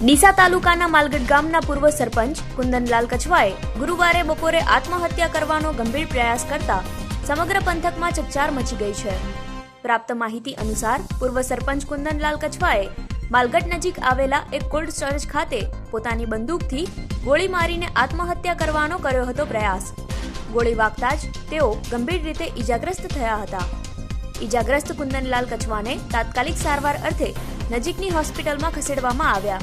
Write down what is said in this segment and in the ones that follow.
ડીસા તાલુકાના માલગઢ ગામના પૂર્વ સરપંચ કુંદનલાલ કછવાએ ગુરુવારે બપોરે આત્મહત્યા કરવાનો ગંભીર પ્રયાસ કરતા સમગ્ર પંથકમાં ચકચાર મચી ગઈ છે. પ્રાપ્ત માહિતી અનુસાર, પૂર્વ સરપંચ કુંદનલાલ કછવાએ માલગઢ નજીક આવેલા એક કોલ્ડ સ્ટોરેજ ખાતે પોતાની બંદૂકથી ગોળી મારીને આત્મહત્યા કરવાનો કર્યો હતો પ્રયાસ. ગોળી વાગતા જ તેઓ ગંભીર રીતે ઈજાગ્રસ્ત થયા હતા. ઈજાગ્રસ્ત કુંદનલાલ કછવાને તાત્કાલિક સારવાર અર્થે નજીકની હોસ્પિટલમાં ખસેડવામાં આવ્યા.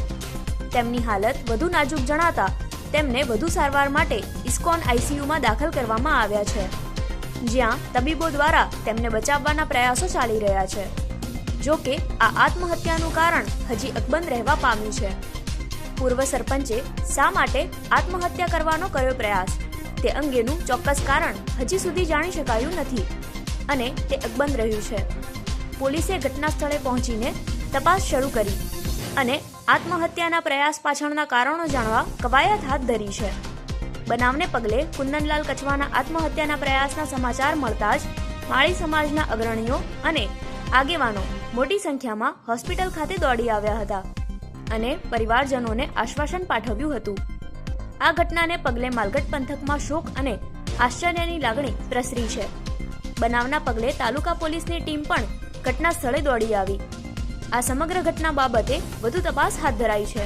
તેમની હાલત વધુ નાજુક જણાતા તેમને વધુ સારવાર માટે ઇસ્કોન આઈસીયુમાં દાખલ કરવામાં આવ્યા છે. જ્યાં તબીબો દ્વારા તેમને બચાવવાના પ્રયાસો ચાલી રહ્યા છે. જો કે આ આત્મહત્યાનું કારણ હજી અકબંધ રહેવા પામ્યું છે. પૂર્વ સરપંચે શા માટે આત્મહત્યા કરવાનો કર્યો પ્રયાસ? તે અંગેનું ચોક્કસ કારણ હજી સુધી જાણી શકાયું નથી અને તે અકબંધ રહ્યું છે. પોલીસે ઘટના સ્થળે પહોંચીને તપાસ શરૂ કરી અને આત્મહત્યાના પ્રયાસ પાછળના કારણો જાણવા કવાયત હાથ ધરી છે. બનાવને પગલે કુંદનલાલ કચવાના આત્મહત્યાના પ્રયાસના સમાચાર મળતા જ માળી સમાજના અગ્રણીઓ અને આગેવાનો મોટી સંખ્યામાં હોસ્પિટલ ખાતે દોડી આવ્યા હતા અને પરિવારજનોને આશ્વાસન પાઠવ્યું હતું. આ ઘટનાને પગલે માલગઢ પંથકમાં શોક અને આશ્ચર્યની લાગણી પ્રસરી છે. બનાવના પગલે તાલુકા પોલીસની ટીમ પણ ઘટના સ્થળે દોડી આવી. આ સમગ્ર ઘટના બાબતે વધુ તપાસ હાથ ધરાઈ છે.